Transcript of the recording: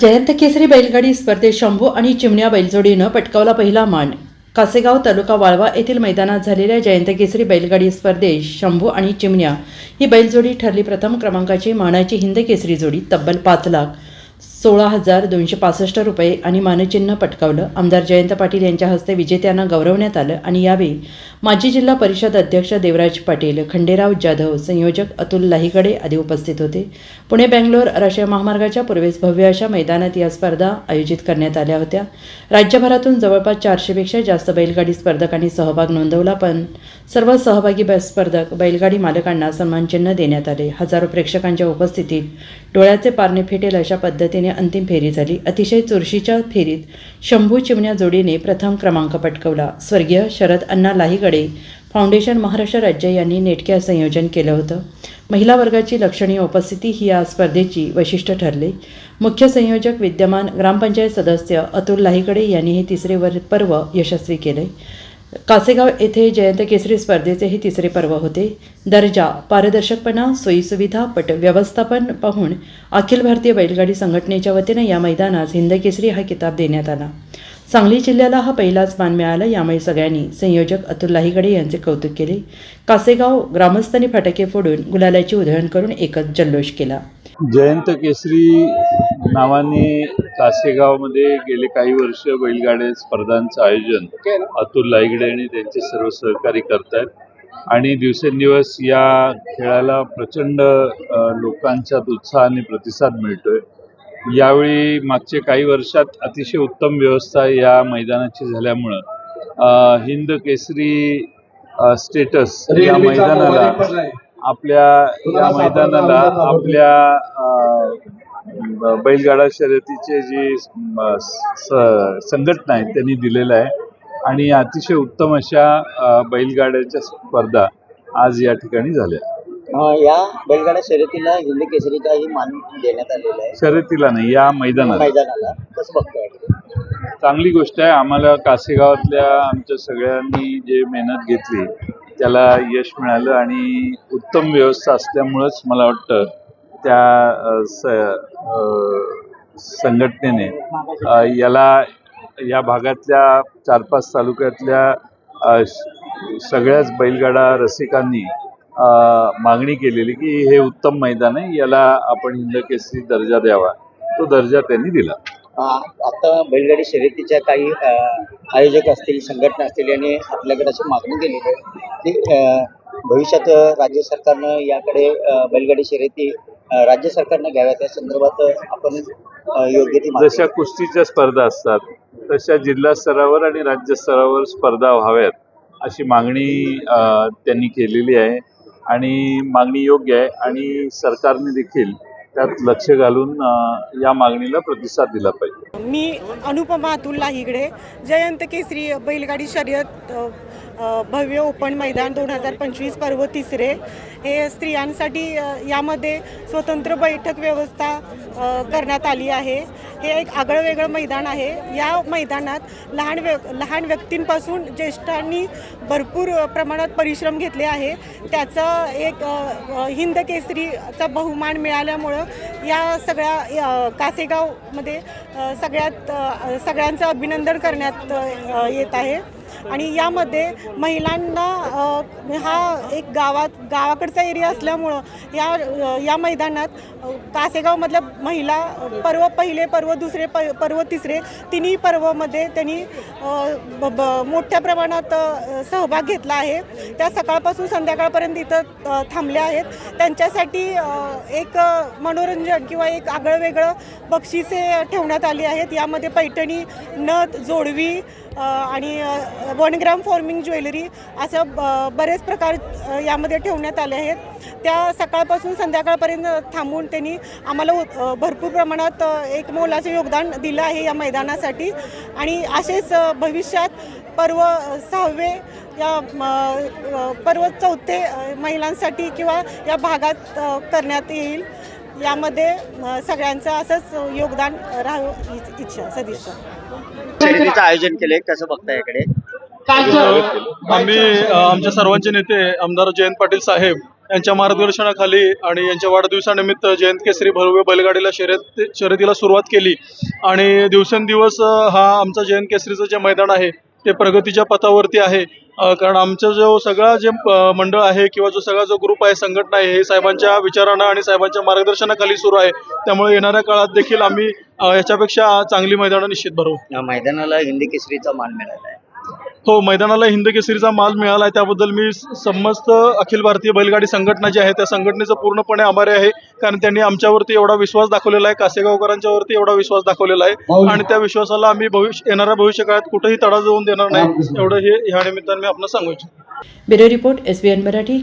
जयंत केसरी बैलगाडी स्पर्धेत शंभू आणि चिमण्या बैलजोडीनं पटकावला पहिला मान. कासेगाव तालुका वाळवा येथील मैदानात झालेल्या जयंत केसरी बैलगाडी स्पर्धेत शंभू आणि चिमण्या ही बैलजोडी ठरली प्रथम क्रमांकाची मानाची हिंद केसरी जोडी तब्बल पाच लाख. सोळा हजार दोनशे पासष्ट रुपये आणि मानचिन्ह पटकावलं. आमदार जयंत पाटील यांच्या हस्ते विजेत्यांना गौरवण्यात आलं आणि यावेळी माजी जिल्हा परिषद अध्यक्ष देवराज पाटील खंडेराव जाधव संयोजक अतुल लाहीगडे आदी उपस्थित होते. पुणे बँगलोर राष्ट्रीय महामार्गाच्या पूर्वेस भव्य अशा मैदानात या स्पर्धा आयोजित करण्यात आल्या होत्या. राज्यभरातून जवळपास चारशेपेक्षा जास्त बैलगाडी स्पर्धकांनी सहभाग नोंदवला पण सर्व सहभागी बै- स्पर्धक बैलगाडी मालकांना सन्मानचिन्ह देण्यात आले. हजारो प्रेक्षकांच्या उपस्थितीत डोळ्याचे पारणे फेटेल अशा पद्धतीने अंतिम फेरी झाली. अतिशय चुरशीच्या फेरीत शंभू चिमण्या जोडीने प्रथम क्रमांक पटकवला. स्वर्गीय शरद अण्णा लाहीगडे फाउंडेशन महाराष्ट्र राज्य यांनी नेटक्या संयोजन केलं होतं. महिला वर्गाची लक्षणीय उपस्थिती ही या स्पर्धेची वैशिष्ट्य ठरले. मुख्य संयोजक विद्यमान ग्रामपंचायत सदस्य अतुल लाहीगडे यांनी हे तिसरे वर पर्व यशस्वी केले. कासेगाव येथे जयंत केसरी स्पर्धेचे हे तिसरे पर्व होते. दर्जा पारदर्शकपणा सोयीसुविधा पट व्यवस्थापन पाहून अखिल भारतीय बैलगाडी संघटनेच्या वतीनं या मैदानास हिंद केसरी हा किताब देण्यात आला. सांगली जिल्ह्याला हा पहिलाच मान मिळाला. यामुळे सगळ्यांनी संयोजक अतुल लाहीगडे यांचे कौतुक केले. कासेगाव ग्रामस्थांनी फटाके फोडून गुलालाची उधळण करून एकच जल्लोष केला. जयंत केसरी नावाने कासेगावमध्ये गेले काही वर्ष बैलगाड्या स्पर्धांचं आयोजन अतुल लाईगडे आणि त्यांचे सर्व सहकारी करतायत. आणि दिवसेंदिवस या खेळाला प्रचंड लोकांच्यात उत्साह आणि प्रतिसाद मिळतोय. यावेळी मागचे काही वर्षात अतिशय उत्तम व्यवस्था या मैदानाची झाल्यामुळं हिंद केसरी स्टेटस या मैदानाला आपल्या या मैदानाला आपल्या बैलगाडा शर्यतीचे जी संघटना आहे त्यांनी दिलेलं आहे. आणि अतिशय उत्तम अशा बैलगाड्याच्या स्पर्धा आज या ठिकाणी झाल्या. या बैलगाडा शर्यतीला हिंद केसरीचाही मान देण्यात आलेला आहे. शर्यतीला नाही या मैदानाला. मैदानाला. कसं बघतोय चांगली गोष्ट आहे आम्हाला कासेगावातल्या आमच्या सगळ्यांनी जे मेहनत घेतली त्याला यश मिळालं आणि उत्तम व्यवस्था असल्यामुळंच मला वाटतं त्या स संघटनेने याला या भागातल्या चार पाच तालुक्यातल्या सगळ्याच बैलगाडा रसिकांनी मागणी केलेली की हे उत्तम मैदान आहे याला आपण हिंदकेसरी दर्जा द्यावा. तो दर्जा त्यांनी दिला. आता बैलगाडी शर्यतीच्या काही आयोजक असतील संघटना असतील यांनी आपल्याकडे अशी मागणी केलेली आहे की भविष्यात राज्य सरकारनं याकडे बैलगाडी शर्यती राज्य सरकारनं घ्याव्या त्या संदर्भात आपण योग्य ती मागणी जशा कुस्तीच्या स्पर्धा असतात तशा जिल्हा स्तरावर आणि राज्य स्तरावर स्पर्धा व्हाव्यात अशी मागणी अ, त्यांनी केलेली आहे. आणि मागणी योग्य आहे आणि सरकारने देखील त्यात लक्ष घालून या मागणीला प्रतिसाद दिला पाहिजे. मी अनुपमा अतुल्ला हिगडे जयंत केसरी बैलगाडी शर्यत भव्य ओपन मैदान दोन हजार पंचवीस पर्व तिसरे. हे स्त्रियांसाठी यामध्ये स्वतंत्र बैठक व्यवस्था करण्यात आली आहे. हे एक आगळं वेगळं मैदान आहे. या मैदानात लहान व्य लहान व्यक्तींपासून ज्येष्ठांनी भरपूर प्रमाणात परिश्रम घेतले आहे. त्याचं एक हिंद केसरीचा बहुमान मिळाल्यामुळं या सगळ्या कासेगावमध्ये सगळ्यात सगळ्यांचं अभिनंदन करण्यात येत आहे. आणि यामध्ये महिलांना हा एक गावात गावाकडचा एरिया असल्यामुळं या या मैदानात कासेगावमधल्या महिला पर्व पहिले पर्व दुसरे प पर्व तिसरे तिन्ही पर्वमध्ये त्यांनी ब- ब- मोठ्या प्रमाणात सहभाग घेतला आहे. त्या सकाळपासून संध्याकाळपर्यंत इथं थांबल्या आहेत. त्यांच्यासाठी एक मनोरंजन किंवा एक आगळं वेगळं बक्षिसे ठेवण्यात आली आहेत. यामध्ये पैठणी नथ जोडवी आणि one gram one gram forming jewellery असं ब- बरेच प्रकार यामध्ये ठेवण्यात आले आहेत. त्या सकाळपासून संध्याकाळपर्यंत थांबून त्यांनी आम्हाला भरपूर प्रमाणात एक मोलाचं योगदान दिलं आहे या मैदानासाठी. आणि असेच भविष्यात पर्व सहावे या म, पर्व चौथे महिलांसाठी किंवा या भागात करण्यात येईल. यामध्ये सगळ्यांचं असंच योगदान राहावं हीच इच्छा सदिच्छा. शर्यतीचं आयोजन केलंय कसं बघताय याकडे? आम्ही अ, आमचे सर्वांचे नेते आमदार जयंत पाटील साहेब यांच्या मार्गदर्शनाखाली आणि यांच्या वाढदिवसानिमित्त जयंत केसरी भव्य बैलगाडीला शर्यत शर्यतीला सुरुवात केली. आणि दिवसेंदिवस हा आमचा जयंत केसरीचं जे मैदान आहे ते प्रगतीच्या पथावरती आहे. कारण आमचा जो सगळा जे मंडळ आहे किंवा जो सगळा जो ग्रुप आहे संघटना आहे हे साहेबांच्या विचारानं आणि साहेबांच्या मार्गदर्शनाखाली सुरू आहे. त्यामुळे येणाऱ्या काळात देखील आम्ही याच्यापेक्षा चांगली मैदानं निश्चित भरवू. या मैदानाला हिंदी केसरीचा मान मिळाला आहे. हो मैदानाला हिंद केसरीचा माल मिळाला आहे. त्याबद्दल मी समस्त अखिल भारतीय बैलगाडी संघटना जी आहे त्या संघटनेचं पूर्णपणे आभारी आहे. कारण त्यांनी आमच्यावरती एवढा विश्वास दाखवलेला आहे कासेगावकरांच्यावरती एवढा विश्वास दाखवलेला आहे. आणि त्या विश्वासाला आम्ही भविष्य येणाऱ्या भविष्य काळात कुठेही तडा जाऊन देणार नाही. एवढं हे ह्या निमित्ताने मी आपण सांगू इच्छितो. Bureau report S B N Marathi.